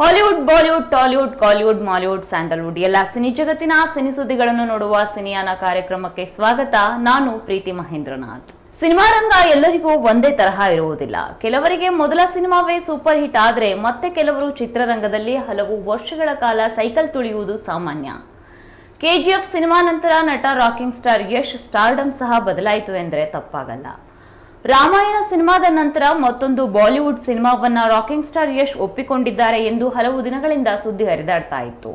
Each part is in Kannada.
Hollywood Bollywood Tollywood Kollywood Mollywood Sandalwood ಎಲ್ಲ ಸಿನಿ ಜಗತ್ತಿನ ಸಿನಿ ಸುದ್ದಿಗಳನ್ನು ನೋಡುವ ಸಿನಿಯಾನ ಕಾರ್ಯಕ್ರಮಕ್ಕೆ ಸ್ವಾಗತ. ನಾನು ಪ್ರೀತಿ ಮಹೇಂದ್ರನಾಥ್. ಸಿನಿಮಾ ರಂಗ ಎಲ್ಲರಿಗೂ ಒಂದೇ ತರಹ ಇರುವುದಿಲ್ಲ. ಕೆಲವರಿಗೆ ಮೊದಲ ಸಿನಿಮಾವೇ ಸೂಪರ್ ಹಿಟ್ ಆದರೆ ಮತ್ತೆ ಕೆಲವರು ಚಿತ್ರರಂಗದಲ್ಲಿ ಹಲವು ವರ್ಷಗಳ ಕಾಲ ಸೈಕಲ್ ತುಳಿಯುವುದು ಸಾಮಾನ್ಯ. ಕೆಜಿಎಫ್ ಸಿನಿಮಾ ನಂತರ ನಟ ರಾಕಿಂಗ್ ಸ್ಟಾರ್ ಯಶ್ ಸ್ಟಾರ್ಡಮ್ ಸಹ ಬದಲಾಯಿತು ಎಂದರೆ ತಪ್ಪಾಗಲ್ಲ. ರಾಮಾಯಣ ಸಿನಿಮಾದ ನಂತರ ಮತ್ತೊಂದು ಬಾಲಿವುಡ್ ಸಿನಿಮಾವನ್ನ ರಾಕಿಂಗ್ ಸ್ಟಾರ್ ಯಶ್ ಒಪ್ಪಿಕೊಂಡಿದ್ದಾರೆ ಎಂದು ಹಲವು ದಿನಗಳಿಂದ ಸುದ್ದಿ ಹರಿದಾಡ್ತಾ ಇತ್ತು.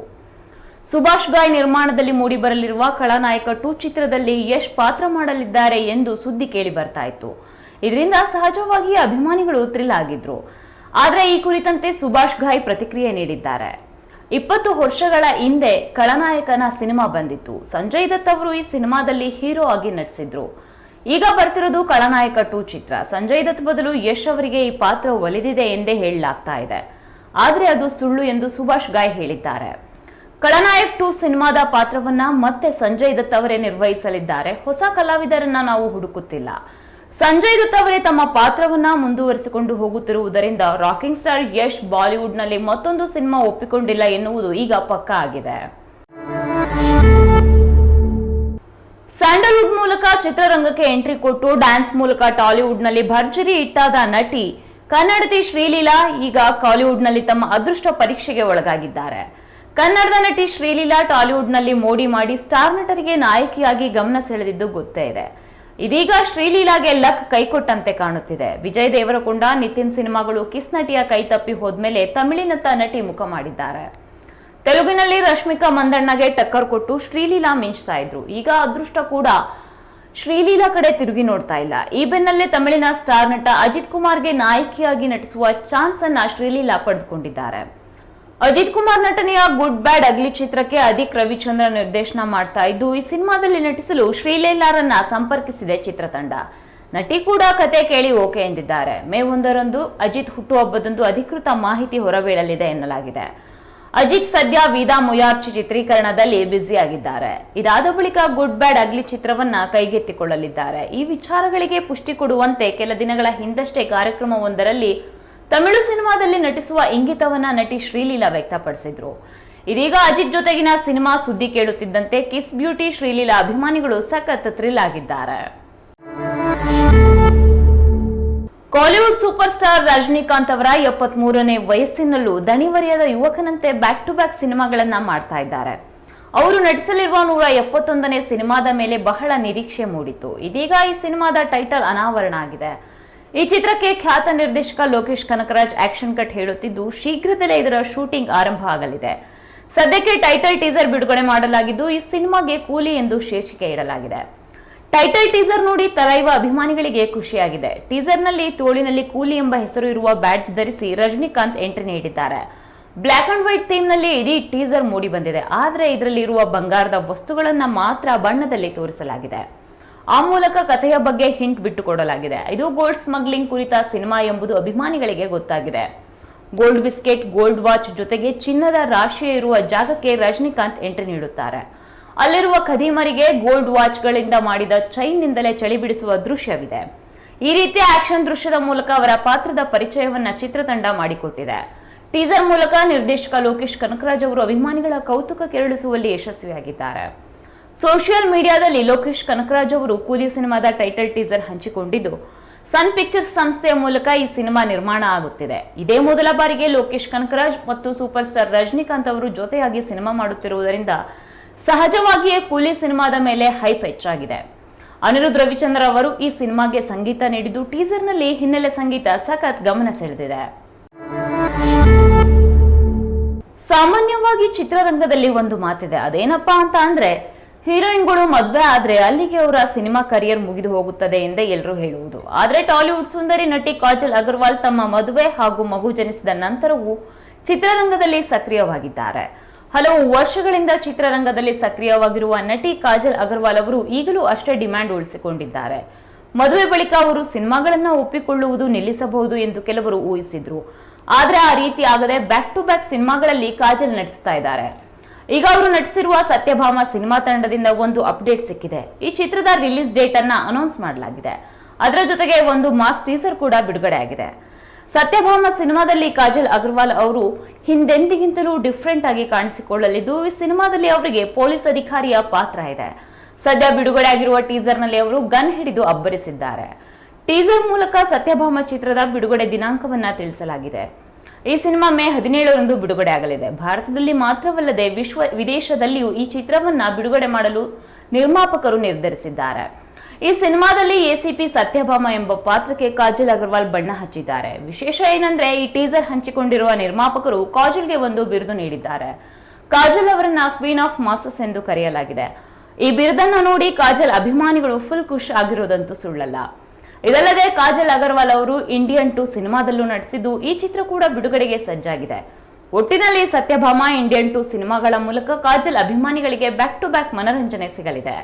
ಸುಭಾಷ್ ಗಾಯ್ ನಿರ್ಮಾಣದಲ್ಲಿ ಮೂಡಿಬರಲಿರುವ ಖಳನಾಯಕ ಟು ಚಿತ್ರದಲ್ಲಿ ಯಶ್ ಪಾತ್ರ ಮಾಡಲಿದ್ದಾರೆ ಎಂದು ಸುದ್ದಿ ಕೇಳಿ ಬರ್ತಾ ಇತ್ತು. ಇದರಿಂದ ಸಹಜವಾಗಿ ಅಭಿಮಾನಿಗಳು ಥ್ರಿಲ್ ಆಗಿದ್ರು. ಆದರೆ ಈ ಕುರಿತಂತೆ ಸುಭಾಷ್ ಘಾಯ್ ಪ್ರತಿಕ್ರಿಯೆ ನೀಡಿದ್ದಾರೆ. ಇಪ್ಪತ್ತು ವರ್ಷಗಳ ಹಿಂದೆ ಖಳನಾಯಕನ ಸಿನಿಮಾ ಬಂದಿತ್ತು. ಸಂಜಯ್ ದತ್ ಅವರು ಈ ಸಿನಿಮಾದಲ್ಲಿ ಹೀರೋ ಆಗಿ ನಟಿಸಿದ್ರು. ಈಗ ಬರ್ತಿರೋದು ಖಳನಾಯಕ ಟು ಚಿತ್ರ. ಸಂಜಯ್ ದತ್ ಬದಲು ಯಶ್ ಅವರಿಗೆ ಈ ಪಾತ್ರ ಒಲಿದಿದೆ ಎಂದೇ ಹೇಳಲಾಗ್ತಾ ಇದೆ. ಆದರೆ ಅದು ಸುಳ್ಳು ಎಂದು ಸುಭಾಷ್ ಗಾಯ್ ಹೇಳಿದ್ದಾರೆ. ಖಳನಾಯಕ್ ಟು ಸಿನಿಮಾದ ಪಾತ್ರವನ್ನ ಮತ್ತೆ ಸಂಜಯ್ ದತ್ ಅವರೇ ನಿರ್ವಹಿಸಲಿದ್ದಾರೆ. ಹೊಸ ಕಲಾವಿದರನ್ನ ನಾವು ಹುಡುಕುತ್ತಿಲ್ಲ. ಸಂಜಯ್ ದತ್ ಅವರೇ ತಮ್ಮ ಪಾತ್ರವನ್ನ ಮುಂದುವರಿಸಿಕೊಂಡು ಹೋಗುತ್ತಿರುವುದರಿಂದ ರಾಕಿಂಗ್ ಸ್ಟಾರ್ ಯಶ್ ಬಾಲಿವುಡ್ನಲ್ಲಿ ಮತ್ತೊಂದು ಸಿನಿಮಾ ಒಪ್ಪಿಕೊಂಡಿಲ್ಲ ಎನ್ನುವುದು ಈಗ ಪಕ್ಕಾ ಆಗಿದೆ. ಸ್ಯಾಂಡಲ್ವುಡ್ ಮೂಲಕ ಚಿತ್ರರಂಗಕ್ಕೆ ಎಂಟ್ರಿ ಕೊಟ್ಟು ಡ್ಯಾನ್ಸ್ ಮೂಲಕ ಟಾಲಿವುಡ್ನಲ್ಲಿ ಭರ್ಜರಿ ಇಟ್ಟಾದ ನಟಿ ಕನ್ನಡತಿ ಶ್ರೀಲೀಲಾ ಈಗ ಕಾಲಿವುಡ್ನಲ್ಲಿ ತಮ್ಮ ಅದೃಷ್ಟ ಪರೀಕ್ಷೆಗೆ ಒಳಗಾಗಿದ್ದಾರೆ. ಕನ್ನಡದ ನಟಿ ಶ್ರೀಲೀಲಾ ಟಾಲಿವುಡ್ನಲ್ಲಿ ಮೋಡಿ ಮಾಡಿ ಸ್ಟಾರ್ ನಟರಿಗೆ ನಾಯಕಿಯಾಗಿ ಗಮನ ಸೆಳೆದಿದ್ದು ಗೊತ್ತೇ ಇದೆ. ಇದೀಗ ಶ್ರೀಲೀಲಾಗೆ ಲಕ್ ಕೈಕೊಟ್ಟಂತೆ ಕಾಣುತ್ತಿದೆ. ವಿಜಯ್ ದೇವರಕೊಂಡ, ನಿತಿನ್ ಸಿನಿಮಾಗಳು ಕಿಸ್ ನಟಿಯ ಕೈ ತಪ್ಪಿ ಹೋದ್ಮೇಲೆ ತಮಿಳಿನತ್ತ ನಟಿ ಮುಖ ಮಾಡಿದ್ದಾರೆ. ತೆಲುಗಿನಲ್ಲಿ ರಶ್ಮಿಕಾ ಮಂದಣ್ಣಗೆ ಟಕ್ಕರ್ ಕೊಟ್ಟು ಶ್ರೀಲೀಲಾ ಮಿಂಚ್ತಾ ಇದ್ರು. ಈಗ ಅದೃಷ್ಟ ಕೂಡ ಶ್ರೀಲೀಲಾ ಕಡೆ ತಿರುಗಿ ನೋಡ್ತಾ ಇಲ್ಲ. ಈ ಬೆನ್ನಲ್ಲೇ ತಮಿಳಿನ ಸ್ಟಾರ್ ನಟ ಅಜಿತ್ ಕುಮಾರ್ಗೆ ನಾಯಕಿಯಾಗಿ ನಟಿಸುವ ಚಾನ್ಸ್ ಅನ್ನ ಶ್ರೀಲೀಲಾ ಪಡೆದುಕೊಂಡಿದ್ದಾರೆ. ಅಜಿತ್ ಕುಮಾರ್ ನಟನೆಯ ಗುಡ್, ಬ್ಯಾಡ್ ಅಗ್ಲಿ ಚಿತ್ರಕ್ಕೆ ಅಧಿಕ್ ರವಿಚಂದ್ರ ನಿರ್ದೇಶನ ಮಾಡ್ತಾ ಇದ್ದು, ಈ ಸಿನಿಮಾದಲ್ಲಿ ನಟಿಸಲು ಶ್ರೀಲೀಲಾರನ್ನ ಸಂಪರ್ಕಿಸಿದೆ ಚಿತ್ರತಂಡ ನಟಿ ಕೂಡ ಕತೆ ಕೇಳಿ ಓಕೆ ಎಂದಿದ್ದಾರೆ. ಮೇ ಒಂದರಂದು ಅಜಿತ್ ಹುಟ್ಟುಹಬ್ಬದಂದು ಅಧಿಕೃತ ಮಾಹಿತಿ ಹೊರಬೀಳಲಿದೆ ಎನ್ನಲಾಗಿದೆ. ಅಜಿತ್ ಸದ್ಯ ವೀದಾ ಮುಯಾರ್ಚಿ ಚಿತ್ರೀಕರಣದಲ್ಲಿ ಬ್ಯುಸಿಯಾಗಿದ್ದಾರೆ. ಇದಾದ ಬಳಿಕ ಗುಡ್ ಬ್ಯಾಡ್ ಅಗ್ಲಿ ಚಿತ್ರವನ್ನ ಕೈಗೆತ್ತಿಕೊಳ್ಳಲಿದ್ದಾರೆ. ಈ ವಿಚಾರಗಳಿಗೆ ಪುಷ್ಟಿ ಕೊಡುವಂತೆ ಕೆಲ ದಿನಗಳ ಹಿಂದಷ್ಟೇ ಕಾರ್ಯಕ್ರಮವೊಂದರಲ್ಲಿ ತಮಿಳು ಸಿನಿಮಾದಲ್ಲಿ ನಟಿಸುವ ಇಂಗಿತವನ್ನ ನಟಿ ಶ್ರೀಲೀಲಾ ವ್ಯಕ್ತಪಡಿಸಿದ್ರು. ಇದೀಗ ಅಜಿತ್ ಜೊತೆಗಿನ ಸಿನಿಮಾ ಸುದ್ದಿ ಕೇಳುತ್ತಿದ್ದಂತೆ ಕಿಸ್ ಬ್ಯೂಟಿ ಶ್ರೀಲೀಲಾ ಅಭಿಮಾನಿಗಳು ಸಖತ್ ಥ್ರಿಲ್ ಆಗಿದ್ದಾರೆ. ಕಾಲಿವುಡ್ ಸೂಪರ್ ಸ್ಟಾರ್ ರಜನಿಕಾಂತ್ ಅವರ ಎಪ್ಪತ್ತ್ ಮೂರನೇ ವಯಸ್ಸಿನಲ್ಲೂ ದಣಿವರಿಯದ ಯುವಕನಂತೆ ಬ್ಯಾಕ್ ಟು ಬ್ಯಾಕ್ ಸಿನಿಮಾಗಳನ್ನ ಮಾಡ್ತಾ ಇದ್ದಾರೆ. ಅವರು ನಟಿಸಲಿರುವ ನೂರ ಎಪ್ಪತ್ತೊಂದನೇ ಸಿನಿಮಾದ ಮೇಲೆ ಬಹಳ ನಿರೀಕ್ಷೆ ಮೂಡಿತು. ಇದೀಗ ಈ ಸಿನಿಮಾದ ಟೈಟಲ್ ಅನಾವರಣ ಆಗಿದೆ. ಈ ಚಿತ್ರಕ್ಕೆ ಖ್ಯಾತ ನಿರ್ದೇಶಕ ಲೋಕೇಶ್ ಕನಕರಾಜ್ ಆಕ್ಷನ್ ಕಟ್ ಹೇಳುತ್ತಿದ್ದು, ಶೀಘ್ರದಲ್ಲೇ ಇದರ ಶೂಟಿಂಗ್ ಆರಂಭ ಆಗಲಿದೆ. ಸದ್ಯಕ್ಕೆ ಟೈಟಲ್ ಟೀಸರ್ ಬಿಡುಗಡೆ ಮಾಡಲಾಗಿದ್ದು, ಈ ಸಿನಿಮಾಗೆ ಕೂಲಿ ಎಂದು ಶೀರ್ಷಿಕೆ ಇಡಲಾಗಿದೆ. ಟೈಟಲ್ ಟೀಸರ್ ನೋಡಿ ತಲೈವ ಅಭಿಮಾನಿಗಳಿಗೆ ಖುಷಿಯಾಗಿದೆ. ಟೀಸರ್ನಲ್ಲಿ ತೋಳಿನಲ್ಲಿ ಕೂಲಿ ಎಂಬ ಹೆಸರು ಇರುವ ಬ್ಯಾಡ್ಜ್ ಧರಿಸಿ ರಜನಿಕಾಂತ್ ಎಂಟ್ರಿ ನೀಡಿದ್ದಾರೆ. ಬ್ಲ್ಯಾಕ್ ಅಂಡ್ ವೈಟ್ ಥೀಮ್ನಲ್ಲಿ ಇಡೀ ಟೀಸರ್ ಮೂಡಿ ಬಂದಿದೆ. ಆದರೆ ಇದರಲ್ಲಿ ಇರುವ ಬಂಗಾರದ ವಸ್ತುಗಳನ್ನ ಮಾತ್ರ ಬಣ್ಣದಲ್ಲಿ ತೋರಿಸಲಾಗಿದೆ. ಆ ಮೂಲಕ ಕಥೆಯ ಬಗ್ಗೆ ಹಿಂಟ್ ಬಿಟ್ಟುಕೊಡಲಾಗಿದೆ. ಇದು ಗೋಲ್ಡ್ ಸ್ಮಗ್ಲಿಂಗ್ ಕುರಿತ ಸಿನಿಮಾ ಎಂಬುದು ಅಭಿಮಾನಿಗಳಿಗೆ ಗೊತ್ತಾಗಿದೆ. ಗೋಲ್ಡ್ ಬಿಸ್ಕೆಟ್, ಗೋಲ್ಡ್ ವಾಚ್ ಜೊತೆಗೆ ಚಿನ್ನದ ರಾಶಿ ಇರುವ ಜಾಗಕ್ಕೆ ರಜನಿಕಾಂತ್ ಎಂಟ್ರಿ ನೀಡುತ್ತಾರೆ. ಅಲ್ಲಿರುವ ಖದೀಮರಿಗೆ ಗೋಲ್ಡ್ ವಾಚ್ಗಳಿಂದ ಮಾಡಿದ ಚೈನ್ನಿಂದಲೇ ಚಳಿ ಬಿಡಿಸುವ ದೃಶ್ಯವಿದೆ. ಈ ರೀತಿ ಆಕ್ಷನ್ ದೃಶ್ಯದ ಮೂಲಕ ಅವರ ಪಾತ್ರದ ಪರಿಚಯವನ್ನ ಚಿತ್ರತಂಡ ಮಾಡಿಕೊಟ್ಟಿದೆ. ಟೀಸರ್ ಮೂಲಕ ನಿರ್ದೇಶಕ ಲೋಕೇಶ್ ಕನಕರಾಜ್ ಅವರು ಅಭಿಮಾನಿಗಳ ಕೌತುಕ ಕೆರಳಿಸುವಲ್ಲಿ ಯಶಸ್ವಿಯಾಗಿದ್ದಾರೆ. ಸೋಷಿಯಲ್ ಮೀಡಿಯಾದಲ್ಲಿ ಲೋಕೇಶ್ ಕನಕರಾಜ್ ಅವರು ಕೂಲಿ ಸಿನಿಮಾದ ಟೈಟಲ್ ಟೀಸರ್ ಹಂಚಿಕೊಂಡಿದ್ದು, ಸನ್ ಪಿಕ್ಚರ್ಸ್ ಸಂಸ್ಥೆಯ ಮೂಲಕ ಈ ಸಿನಿಮಾ ನಿರ್ಮಾಣ ಆಗುತ್ತಿದೆ. ಇದೇ ಮೊದಲ ಬಾರಿಗೆ ಲೋಕೇಶ್ ಕನಕರಾಜ್ ಮತ್ತು ಸೂಪರ್ ಸ್ಟಾರ್ ರಜನಿಕಾಂತ್ ಅವರು ಜೊತೆಯಾಗಿ ಸಿನಿಮಾ ಮಾಡುತ್ತಿರುವುದರಿಂದ ಸಹಜವಾಗಿಯೇ ಕೂಲಿ ಸಿನಿಮಾದ ಮೇಲೆ ಹೈಪ್ ಹೆಚ್ಚಾಗಿದೆ. ಅನಿರುದ್ಧ ರವಿಚಂದ್ರ ಅವರು ಈ ಸಿನಿಮಾಗೆ ಸಂಗೀತ ನೀಡಿದ್ದು ಟೀಸರ್ನಲ್ಲಿ ಹಿನ್ನೆಲೆ ಸಂಗೀತ ಸಖತ್ ಗಮನ ಸೆಳೆದಿದೆ. ಸಾಮಾನ್ಯವಾಗಿ ಚಿತ್ರರಂಗದಲ್ಲಿ ಒಂದು ಮಾತಿದೆ. ಅದೇನಪ್ಪಾ ಅಂತ ಅಂದ್ರೆ, ಹೀರೋಯಿನ್ಗಳು ಮದುವೆ ಆದ್ರೆ ಅಲ್ಲಿಗೆ ಅವರ ಸಿನಿಮಾ ಕರಿಯರ್ ಮುಗಿದು ಹೋಗುತ್ತದೆ ಎಂದೇ ಎಲ್ಲರೂ ಹೇಳುವುದು. ಆದ್ರೆ ಟಾಲಿವುಡ್ ಸುಂದರಿ ನಟಿ ಕಾಜಲ್ ಅಗರ್ವಾಲ್ ತಮ್ಮ ಮದುವೆ ಹಾಗೂ ಮಗು ಜನಿಸಿದ ನಂತರವೂ ಚಿತ್ರರಂಗದಲ್ಲಿ ಸಕ್ರಿಯವಾಗಿದ್ದಾರೆ. ಹಲವು ವರ್ಷಗಳಿಂದ ಚಿತ್ರರಂಗದಲ್ಲಿ ಸಕ್ರಿಯವಾಗಿರುವ ನಟಿ ಕಾಜಲ್ ಅಗರ್ವಾಲ್ ಅವರು ಈಗಲೂ ಅಷ್ಟೇ ಡಿಮ್ಯಾಂಡ್ ಉಳಿಸಿಕೊಂಡಿದ್ದಾರೆ. ಮದುವೆ ಬಳಿಕ ಅವರು ಸಿನಿಮಾಗಳನ್ನ ಒಪ್ಪಿಕೊಳ್ಳುವುದು ನಿಲ್ಲಿಸಬಹುದು ಎಂದು ಕೆಲವರು ಊಹಿಸಿದ್ರು. ಆದ್ರೆ ಆ ರೀತಿ ಆಗದೆ ಬ್ಯಾಕ್ ಟು ಬ್ಯಾಕ್ ಸಿನಿಮಾಗಳಲ್ಲಿ ಕಾಜಲ್ ನಟಿಸ್ತಾ ಇದ್ದಾರೆ. ಈಗ ಅವರು ನಟಿಸಿರುವ ಸತ್ಯಭಾಮ ಸಿನಿಮಾ ತಂಡದಿಂದ ಒಂದು ಅಪ್ಡೇಟ್ ಸಿಕ್ಕಿದೆ. ಈ ಚಿತ್ರದ ರಿಲೀಸ್ ಡೇಟ್ ಅನ್ನ ಅನೌನ್ಸ್ ಮಾಡಲಾಗಿದೆ. ಅದರ ಜೊತೆಗೆ ಒಂದು ಮಾಸ್ ಟೀಸರ್ ಕೂಡ ಬಿಡುಗಡೆ ಆಗಿದೆ ಸತ್ಯಭಾಮ ಸಿನಿಮಾದಲ್ಲಿ ಕಾಜಲ್ ಅಗರ್ವಾಲ್ ಅವರು ಹಿಂದೆಂದಿಗಿಂತಲೂ ಡಿಫ್ರೆಂಟ್ ಆಗಿ ಕಾಣಿಸಿಕೊಳ್ಳಲಿದ್ದು, ಈ ಸಿನಿಮಾದಲ್ಲಿ ಅವರಿಗೆ ಪೊಲೀಸ್ ಅಧಿಕಾರಿಯ ಪಾತ್ರ ಇದೆ. ಸದ್ಯ ಬಿಡುಗಡೆ ಆಗಿರುವ ಟೀಸರ್ನಲ್ಲಿ ಅವರು ಗನ್ ಹಿಡಿದು ಅಬ್ಬರಿಸಿದ್ದಾರೆ. ಟೀಸರ್ ಮೂಲಕ ಸತ್ಯಭಾಮ ಚಿತ್ರದ ಬಿಡುಗಡೆ ದಿನಾಂಕವನ್ನ ತಿಳಿಸಲಾಗಿದೆ. ಈ ಸಿನಿಮಾ ಮೇ ಹದಿನೇಳರಂದು ಬಿಡುಗಡೆ ಆಗಲಿದೆ. ಭಾರತದಲ್ಲಿ ಮಾತ್ರವಲ್ಲದೆ ವಿಶ್ವ ವಿದೇಶದಲ್ಲಿಯೂ ಈ ಚಿತ್ರವನ್ನ ಬಿಡುಗಡೆ ಮಾಡಲು ನಿರ್ಮಾಪಕರು ನಿರ್ಧರಿಸಿದ್ದಾರೆ. ಈ ಸಿನಿಮಾದಲ್ಲಿ ಎಸಿಪಿ ಸತ್ಯಭಾಮ ಎಂಬ ಪಾತ್ರಕ್ಕೆ ಕಾಜಲ್ ಅಗರ್ವಾಲ್ ಬಣ್ಣ ಹಚ್ಚಿದ್ದಾರೆ. ವಿಶೇಷ ಏನಂದ್ರೆ ಈ ಟೀಸರ್ ಹಂಚಿಕೊಂಡಿರುವ ನಿರ್ಮಾಪಕರು ಕಾಜಲ್ಗೆ ಒಂದು ಬಿರುದು ನೀಡಿದ್ದಾರೆ. ಕಾಜಲ್ ಅವರನ್ನ ಕ್ವೀನ್ ಆಫ್ ಮಾಸಸ್ ಎಂದು ಕರೆಯಲಾಗಿದೆ. ಈ ಬಿರುದನ್ನು ನೋಡಿ ಕಾಜಲ್ ಅಭಿಮಾನಿಗಳು ಫುಲ್ ಖುಷ್ ಆಗಿರೋದಂತೂ ಸುಳ್ಳಲ್ಲ. ಇದಲ್ಲದೆ ಕಾಜಲ್ ಅಗರ್ವಾಲ್ ಅವರು ಇಂಡಿಯನ್ ಟು ಸಿನಿಮಾದಲ್ಲೂ ನಟಿಸಿದ್ದು ಈ ಚಿತ್ರ ಕೂಡ ಬಿಡುಗಡೆಗೆ ಸಜ್ಜಾಗಿದೆ. ಒಟ್ಟಿನಲ್ಲಿ ಸತ್ಯಭಾಮ ಇಂಡಿಯನ್ ಟು ಸಿನಿಮಾಗಳ ಮೂಲಕ ಕಾಜಲ್ ಅಭಿಮಾನಿಗಳಿಗೆ ಬ್ಯಾಕ್ ಟು ಬ್ಯಾಕ್ ಮನರಂಜನೆ ಸಿಗಲಿದೆ.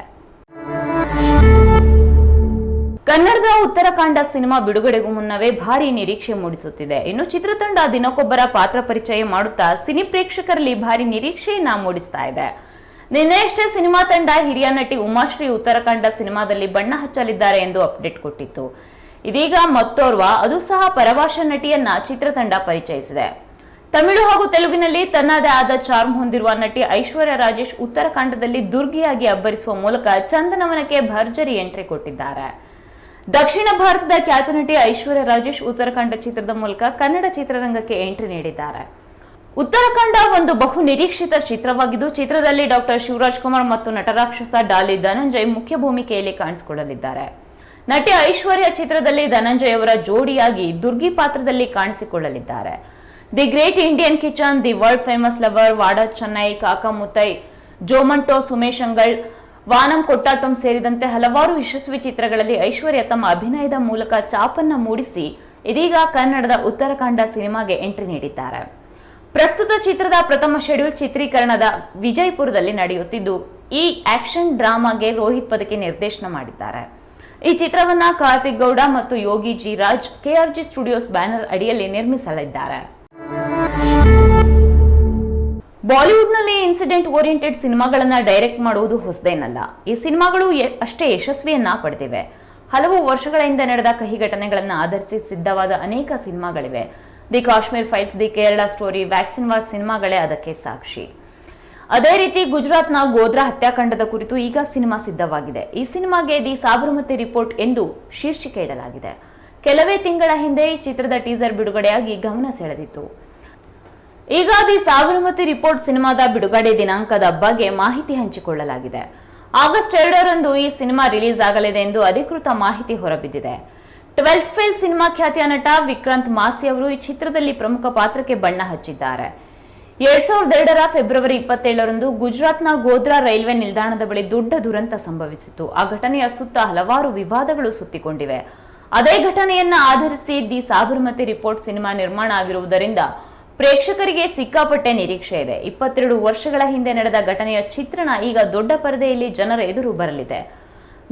ಕನ್ನಡದ ಉತ್ತರಕಾಂಡ ಸಿನಿಮಾ ಬಿಡುಗಡೆಗೂ ಮುನ್ನವೇ ಭಾರಿ ನಿರೀಕ್ಷೆ ಮೂಡಿಸುತ್ತಿದೆ. ಇನ್ನು ಚಿತ್ರತಂಡ ದಿನಕ್ಕೊಬ್ಬರ ಪಾತ್ರ ಪರಿಚಯ ಮಾಡುತ್ತಾ ಸಿನಿ ಪ್ರೇಕ್ಷಕರಲ್ಲಿ ಭಾರಿ ನಿರೀಕ್ಷೆಯನ್ನ ಮೂಡಿಸ್ತಾ ಇದೆ. ನಿನ್ನೆಯಷ್ಟೇ ಸಿನಿಮಾ ತಂಡ ಹಿರಿಯ ನಟಿ ಉಮಾಶ್ರೀ ಉತ್ತರಕಾಂಡ ಸಿನಿಮಾದಲ್ಲಿ ಬಣ್ಣ ಹಚ್ಚಲಿದ್ದಾರೆ ಎಂದು ಅಪ್ಡೇಟ್ ಕೊಟ್ಟಿತ್ತು. ಇದೀಗ ಮತ್ತೋರ್ವ, ಅದು ಸಹ ಪರಭಾಷಾ ನಟಿಯನ್ನ ಚಿತ್ರತಂಡ ಪರಿಚಯಿಸಿದೆ. ತಮಿಳು ಹಾಗೂ ತೆಲುಗಿನಲ್ಲಿ ತನ್ನದೇ ಆದ ಚಾರ್ಮ್ ಹೊಂದಿರುವ ನಟಿ ಐಶ್ವರ್ಯ ರಾಜೇಶ್ ಉತ್ತರಕಾಂಡದಲ್ಲಿ ದುರ್ಗಿಯಾಗಿ ಅಬ್ಬರಿಸುವ ಮೂಲಕ ಚಂದನವನಕ್ಕೆ ಭರ್ಜರಿ ಎಂಟ್ರಿ ಕೊಟ್ಟಿದ್ದಾರೆ. ದಕ್ಷಿಣ ಭಾರತದ ಖ್ಯಾತ ನಟಿ ಐಶ್ವರ್ಯ ರಾಜೇಶ್ ಉತ್ತರಾಖಂಡ ಚಿತ್ರದ ಮೂಲಕ ಕನ್ನಡ ಚಿತ್ರರಂಗಕ್ಕೆ ಎಂಟ್ರಿ ನೀಡಿದ್ದಾರೆ. ಉತ್ತರಾಖಂಡ ಒಂದು ಬಹು ನಿರೀಕ್ಷಿತ ಚಿತ್ರವಾಗಿದ್ದು, ಚಿತ್ರದಲ್ಲಿ ಡಾಕ್ಟರ್ ಶಿವರಾಜ್ ಕುಮಾರ್ ಮತ್ತು ನಟರಾಕ್ಷಸ ಡಾಲಿ ಧನಂಜಯ್ ಮುಖ್ಯ ಭೂಮಿಕೆಯಲ್ಲಿ ಕಾಣಿಸಿಕೊಳ್ಳಲಿದ್ದಾರೆ. ನಟಿ ಐಶ್ವರ್ಯ ಚಿತ್ರದಲ್ಲಿ ಧನಂಜಯ್ ಅವರ ಜೋಡಿಯಾಗಿ ದುರ್ಗಿ ಪಾತ್ರದಲ್ಲಿ ಕಾಣಿಸಿಕೊಳ್ಳಲಿದ್ದಾರೆ. The Great Indian Kitchen, the World Famous Lover, Vada Chennai, Kaaka Muttai, Jomonte, Sumesh ಅಂಗಳ್ ವಾನಂ ಕೊಟ್ಟಾಟಂ ಸೇರಿದಂತೆ ಹಲವಾರು ಯಶಸ್ವಿ ಚಿತ್ರಗಳಲ್ಲಿ ಐಶ್ವರ್ಯ ತಮ್ಮ ಅಭಿನಯದ ಮೂಲಕ ಚಾಪನ್ನ ಮೂಡಿಸಿ ಇದೀಗ ಕನ್ನಡದ ಉತ್ತರಕಾಂಡ ಸಿನಿಮಾಗೆ ಎಂಟ್ರಿ ನೀಡಿದ್ದಾರೆ. ಪ್ರಸ್ತುತ ಚಿತ್ರದ ಪ್ರಥಮ ಶೆಡ್ಯೂಲ್ ಚಿತ್ರೀಕರಣದ ವಿಜಯಪುರದಲ್ಲಿ ನಡೆಯುತ್ತಿದ್ದು, ಈ ಆಕ್ಷನ್ ಡ್ರಾಮಾಗೆ ರೋಹಿತ್ ಪದಕಿ ನಿರ್ದೇಶನ ಮಾಡಿದ್ದಾರೆ. ಈ ಚಿತ್ರವನ್ನ ಕಾರ್ತಿಕ್ ಗೌಡ ಮತ್ತು Yogi G Raj, KRG studios banner ಅಡಿಯಲ್ಲಿ ನಿರ್ಮಿಸಲಿದ್ದಾರೆ. ಬಾಲಿವುಡ್ನಲ್ಲಿ ಇನ್ಸಿಡೆಂಟ್ ಓರಿಯೆಂಟೆಡ್ ಸಿನಿಮಾಗಳನ್ನ ಡೈರೆಕ್ಟ್ ಮಾಡುವುದು ಹೊಸದೇನಲ್ಲ. ಈ ಸಿನಿಮಾಗಳು ಅಷ್ಟೇ ಯಶಸ್ವಿಯನ್ನ ಪಡೆದಿವೆ. ಹಲವು ವರ್ಷಗಳ ಹಿಂದೆ ನಡೆದ ಕಹಿ ಘಟನೆಗಳನ್ನು ಆಧರಿಸಿ ಸಿದ್ಧವಾದ ಅನೇಕ ಸಿನಿಮಾಗಳಿವೆ. The Kashmir Files, the Kerala Story, Vaccine War ಸಿನಿಮಾಗಳೇ ಅದಕ್ಕೆ ಸಾಕ್ಷಿ. ಅದೇ ರೀತಿ ಗುಜರಾತ್ನ ಗೋಧ್ರಾ ಹತ್ಯಾಕಾಂಡದ ಕುರಿತು ಈಗ ಸಿನಿಮಾ ಸಿದ್ಧವಾಗಿದೆ. ಈ ಸಿನಿಮಾಗೆ ದಿ ಸಾಬರಮತಿ ರಿಪೋರ್ಟ್ ಎಂದು ಶೀರ್ಷಿಕೆ ಇಡಲಾಗಿದೆ. ಕೆಲವೇ ತಿಂಗಳ ಹಿಂದೆ ಈ ಚಿತ್ರದ ಟೀಸರ್ ಬಿಡುಗಡೆಯಾಗಿ ಗಮನ ಸೆಳೆದಿತ್ತು. ಈಗ ದಿ ಸಾಬರಮತಿ ರಿಪೋರ್ಟ್ ಸಿನಿಮಾದ ಬಿಡುಗಡೆ ದಿನಾಂಕದ ಬಗ್ಗೆ ಮಾಹಿತಿ ಹಂಚಿಕೊಳ್ಳಲಾಗಿದೆ. ಆಗಸ್ಟ್ ಎರಡರಂದು ಈ ಸಿನಿಮಾ ರಿಲೀಸ್ ಆಗಲಿದೆ ಎಂದು ಅಧಿಕೃತ ಮಾಹಿತಿ ಹೊರಬಿದ್ದಿದೆ. ಟ್ವೆಲ್ತ್ ಫೇಲ್ ಸಿನಿಮಾ ಖ್ಯಾತಿಯ ನಟ ವಿಕ್ರಾಂತ್ ಮಾಸಿ ಅವರು ಈ ಚಿತ್ರದಲ್ಲಿ ಪ್ರಮುಖ ಪಾತ್ರಕ್ಕೆ ಬಣ್ಣ ಹಚ್ಚಿದ್ದಾರೆ. ಎರಡ್ ಸಾವಿರದ ಎರಡರ ಫೆಬ್ರವರಿ ಇಪ್ಪತ್ತೇಳರಂದು ಗುಜರಾತ್ನ ಗೋಧ್ರಾ ರೈಲ್ವೆ ನಿಲ್ದಾಣದ ಬಳಿ ದೊಡ್ಡ ದುರಂತ ಸಂಭವಿಸಿತು ಆ ಘಟನೆಯ ಸುತ್ತ ಹಲವಾರು ವಿವಾದಗಳು ಸುತ್ತಿಕೊಂಡಿವೆ. ಅದೇ ಘಟನೆಯನ್ನ ಆಧರಿಸಿ ದಿ ಸಾಬರಮತಿ ರಿಪೋರ್ಟ್ ಸಿನಿಮಾ ನಿರ್ಮಾಣ ಆಗಿರುವುದರಿಂದ ಪ್ರೇಕ್ಷಕರಿಗೆ ಸಿಕ್ಕಾಪಟ್ಟೆ ನಿರೀಕ್ಷೆ ಇದೆ. ಇಪ್ಪತ್ತೆರಡು ವರ್ಷಗಳ ಹಿಂದೆ ನಡೆದ ಘಟನೆಯ ಚಿತ್ರಣ ಈಗ ದೊಡ್ಡ ಪರದೆಯಲ್ಲಿ ಜನರ ಎದುರು ಬರಲಿದೆ.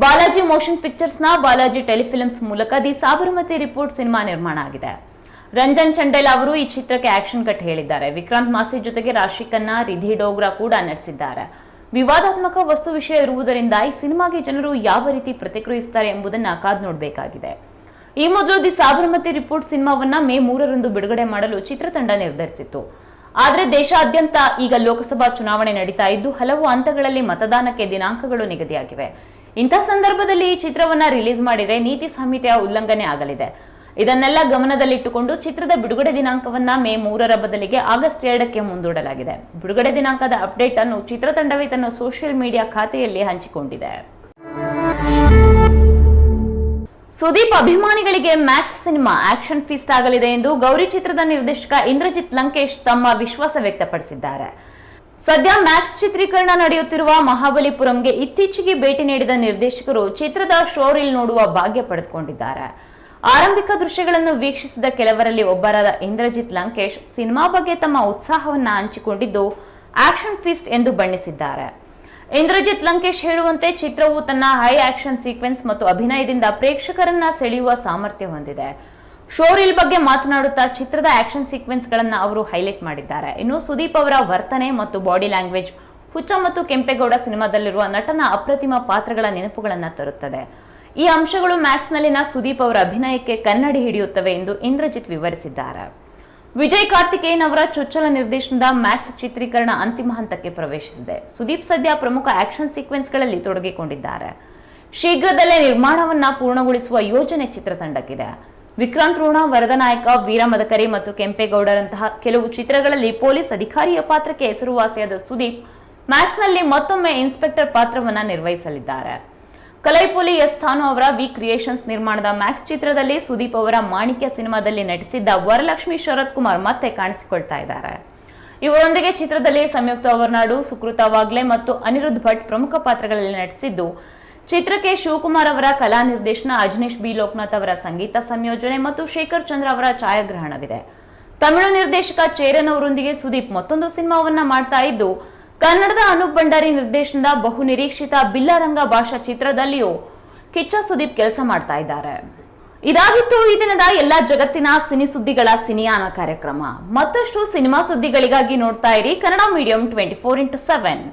ಬಾಲಾಜಿ ಮೋಷನ್ ಪಿಕ್ಚರ್ಸ್ನ ಬಾಲಾಜಿ ಟೆಲಿಫಿಲ್ಮ್ಸ್ ಮೂಲಕ ದಿ ಸಾಬರಮತಿ ರಿಪೋರ್ಟ್ ಸಿನಿಮಾ ನಿರ್ಮಾಣ ಆಗಿದೆ. ರಂಜನ್ ಚಂಡೇಲ್ ಅವರು ಈ ಚಿತ್ರಕ್ಕೆ ಆಕ್ಷನ್ ಕಟ್ ಹೇಳಿದ್ದಾರೆ. ವಿಕ್ರಾಂತ್ ಮಾಸಿ ಜೊತೆಗೆ ರಾಶಿ ಖನ್ನಾ ರಿಧಿ ಡೋಗ್ರಾ ಕೂಡ ನಟಿಸಿದ್ದಾರೆ. ವಿವಾದಾತ್ಮಕ ವಸ್ತು ವಿಷಯ ಇರುವುದರಿಂದ ಈ ಸಿನಿಮಾಗೆ ಜನರು ಯಾವ ರೀತಿ ಪ್ರತಿಕ್ರಿಯಿಸುತ್ತಾರೆ ಎಂಬುದನ್ನು ಕಾದ್ ನೋಡಬೇಕಾಗಿದೆ. ಈ ಮೊದಲು ದಿ ಸಾಬರಮತಿ ರಿಪೋರ್ಟ್ ಸಿನಿಮಾವನ್ನ ಮೇ ಮೂರರಂದು ಬಿಡುಗಡೆ ಮಾಡಲು ಚಿತ್ರತಂಡ ನಿರ್ಧರಿಸಿತ್ತು. ಆದರೆ ದೇಶಾದ್ಯಂತ ಈಗ ಲೋಕಸಭಾ ಚುನಾವಣೆ ನಡೀತಾ ಇದ್ದು, ಹಲವು ಹಂತಗಳಲ್ಲಿ ಮತದಾನಕ್ಕೆ ದಿನಾಂಕಗಳು ನಿಗದಿಯಾಗಿವೆ. ಇಂಥ ಸಂದರ್ಭದಲ್ಲಿ ಈ ಚಿತ್ರವನ್ನ ರಿಲೀಸ್ ಮಾಡಿದರೆ ನೀತಿ ಸಂಹಿತೆಯ ಉಲ್ಲಂಘನೆ ಆಗಲಿದೆ. ಇದನ್ನೆಲ್ಲ ಗಮನದಲ್ಲಿಟ್ಟುಕೊಂಡು ಚಿತ್ರದ ಬಿಡುಗಡೆ ದಿನಾಂಕವನ್ನ ಮೇ ಮೂರರ ಬದಲಿಗೆ ಆಗಸ್ಟ್ ಎರಡಕ್ಕೆ ಮುಂದೂಡಲಾಗಿದೆ. ಬಿಡುಗಡೆ ದಿನಾಂಕದ ಅಪ್ಡೇಟ್ ಅನ್ನು ಚಿತ್ರತಂಡವೇ ತನ್ನ ಸೋಷಿಯಲ್ ಮೀಡಿಯಾ ಖಾತೆಯಲ್ಲಿ ಹಂಚಿಕೊಂಡಿದೆ. ಸುದೀಪ್ ಅಭಿಮಾನಿಗಳಿಗೆ ಮ್ಯಾಕ್ಸ್ ಸಿನಿಮಾ ಆಕ್ಷನ್ ಫೀಸ್ಟ್ ಆಗಲಿದೆ ಎಂದು ಗೌರಿ ಚಿತ್ರದ ನಿರ್ದೇಶಕ ಇಂದ್ರಜಿತ್ ಲಂಕೇಶ್ ತಮ್ಮ ವಿಶ್ವಾಸ ವ್ಯಕ್ತಪಡಿಸಿದ್ದಾರೆ. ಸದ್ಯ ಮ್ಯಾಕ್ಸ್ ಚಿತ್ರೀಕರಣ ನಡೆಯುತ್ತಿರುವ ಮಹಾಬಲಿಪುರಂಗೆ ಇತ್ತೀಚೆಗೆ ಭೇಟಿ ನೀಡಿದ ನಿರ್ದೇಶಕರು ಚಿತ್ರದ ಶೋರಿಲ್ ನೋಡುವ ಭಾಗ್ಯ ಪಡೆದುಕೊಂಡಿದ್ದಾರೆ. ಆರಂಭಿಕ ದೃಶ್ಯಗಳನ್ನು ವೀಕ್ಷಿಸಿದ ಕೆಲವರಲ್ಲಿ ಒಬ್ಬರಾದ ಇಂದ್ರಜಿತ್ ಲಂಕೇಶ್ ಸಿನಿಮಾ ಬಗ್ಗೆ ತಮ್ಮ ಉತ್ಸಾಹವನ್ನು ಹಂಚಿಕೊಂಡಿದ್ದು ಆಕ್ಷನ್ ಫೀಸ್ಟ್ ಎಂದು ಬಣ್ಣಿಸಿದ್ದಾರೆ. ಇಂದ್ರಜಿತ್ ಲಂಕೇಶ್ ಹೇಳುವಂತೆ ಚಿತ್ರವು ತನ್ನ ಹೈ ಆಕ್ಷನ್ ಸೀಕ್ವೆನ್ಸ್ ಮತ್ತು ಅಭಿನಯದಿಂದ ಪ್ರೇಕ್ಷಕರನ್ನ ಸೆಳೆಯುವ ಸಾಮರ್ಥ್ಯ ಹೊಂದಿದೆ. ಶೋರಿಲ್ ಬಗ್ಗೆ ಮಾತನಾಡುತ್ತಾ ಚಿತ್ರದ ಆಕ್ಷನ್ ಸೀಕ್ವೆನ್ಸ್ ಗಳನ್ನ ಅವರು ಹೈಲೈಟ್ ಮಾಡಿದ್ದಾರೆ. ಇನ್ನು ಸುದೀಪ್ ಅವರ ವರ್ತನೆ ಮತ್ತು ಬಾಡಿ ಲ್ಯಾಂಗ್ವೇಜ್ ಹುಚ್ಚ ಮತ್ತು ಕೆಂಪೇಗೌಡ ಸಿನಿಮಾದಲ್ಲಿರುವ ನಟನ ಅಪ್ರತಿಮ ಪಾತ್ರಗಳ ನೆನಪುಗಳನ್ನು ತರುತ್ತದೆ. ಈ ಅಂಶಗಳು ಮ್ಯಾಕ್ಸ್ನಲ್ಲಿನ ಸುದೀಪ್ ಅವರ ಅಭಿನಯಕ್ಕೆ ಕನ್ನಡಿ ಹಿಡಿಯುತ್ತವೆ ಎಂದು ಇಂದ್ರಜಿತ್ ವಿವರಿಸಿದ್ದಾರೆ. ವಿಜಯ್ ಕಾರ್ತಿಕೇಯನ್ ಅವರ ಚೊಚ್ಚಲ ನಿರ್ದೇಶನದ ಮ್ಯಾಕ್ಸ್ ಚಿತ್ರೀಕರಣ ಅಂತಿಮ ಹಂತಕ್ಕೆ ಪ್ರವೇಶಿಸಿದೆ. ಸುದೀಪ್ ಸದ್ಯ ಪ್ರಮುಖ ಆಕ್ಷನ್ ಸೀಕ್ವೆನ್ಸ್ಗಳಲ್ಲಿ ತೊಡಗಿಕೊಂಡಿದ್ದಾರೆ. ಶೀಘ್ರದಲ್ಲೇ ನಿರ್ಮಾಣವನ್ನ ಪೂರ್ಣಗೊಳಿಸುವ ಯೋಜನೆ ಚಿತ್ರತಂಡಕ್ಕಿದೆ. ವಿಕ್ರಾಂತ್ ರೋಣ ವರದನಾಯಕ ವೀರ ಮದಕರಿ ಮತ್ತು ಕೆಂಪೇಗೌಡರಂತಹ ಕೆಲವು ಚಿತ್ರಗಳಲ್ಲಿ ಪೊಲೀಸ್ ಅಧಿಕಾರಿಯ ಪಾತ್ರಕ್ಕೆ ಹೆಸರುವಾಸಿಯಾದ ಸುದೀಪ್ ಮ್ಯಾಕ್ಸ್ನಲ್ಲಿ ಮತ್ತೊಮ್ಮೆ ಇನ್ಸ್ಪೆಕ್ಟರ್ ಪಾತ್ರವನ್ನ ನಿರ್ವಹಿಸಲಿದ್ದಾರೆ. ಕಲೈಪೊಲಿ ಎಸ್ ಥಾನು ಅವರ ವಿ ಕ್ರಿಯೇಷನ್ಸ್ ನಿರ್ಮಾಣದ ಮ್ಯಾಕ್ಸ್ ಚಿತ್ರದಲ್ಲಿ ಸುದೀಪ್ ಅವರ ಮಾಣಿಕ್ಯ ಸಿನಿಮಾದಲ್ಲಿ ನಟಿಸಿದ್ದ ವರಲಕ್ಷ್ಮಿ ಶರತ್ ಕುಮಾರ್ ಮತ್ತೆ ಕಾಣಿಸಿಕೊಳ್ತಾ ಇದ್ದಾರೆ. ಇವರೊಂದಿಗೆ ಚಿತ್ರದಲ್ಲಿ ಸಂಯುಕ್ತ ಅವರ್ನಾಡು, ಸುಕೃತ ವಾಗ್ಲೆ ಮತ್ತು ಅನಿರುದ್ಧ ಭಟ್ ಪ್ರಮುಖ ಪಾತ್ರಗಳಲ್ಲಿ ನಟಿಸಿದ್ದು, ಚಿತ್ರಕ್ಕೆ ಶಿವಕುಮಾರ್ ಅವರ ಕಲಾ ನಿರ್ದೇಶನ, ಅಜನೀಶ್ ಬಿ ಲೋಕನಾಥ್ ಅವರ ಸಂಗೀತ ಸಂಯೋಜನೆ ಮತ್ತು ಶೇಖರ್ ಚಂದ್ರ ಅವರ ಛಾಯಾಗ್ರಹಣವಿದೆ. ತಮಿಳು ನಿರ್ದೇಶಕ ಚೇರನ್ ಅವರೊಂದಿಗೆ ಸುದೀಪ್ ಮತ್ತೊಂದು ಸಿನಿಮಾವನ್ನ ಮಾಡ್ತಾ ಇದ್ದು ಕನ್ನಡದ ಅನೂಪ್ ಭಂಡಾರಿ ನಿರ್ದೇಶನದ ಬಹು ನಿರೀಕ್ಷಿತ ಬಿಲ್ಲರಂಗ ಭಾಷಾ ಚಿತ್ರದಲ್ಲಿಯೂ ಕಿಚ್ಚ ಸುದೀಪ್ ಕೆಲಸ ಮಾಡ್ತಾ ಇದ್ದಾರೆ. ಇದಾಗಿತ್ತು ಈ ದಿನದ ಎಲ್ಲ ಜಗತ್ತಿನ ಸಿನಿ ಸುದ್ದಿಗಳ ಸಿನಿಯಾನ ಕಾರ್ಯಕ್ರಮ. ಮತ್ತಷ್ಟು ಸಿನಿಮಾ ಸುದ್ದಿಗಳಿಗಾಗಿ ನೋಡ್ತಾ ಇರಿ Kannada Medium twenty four into seven.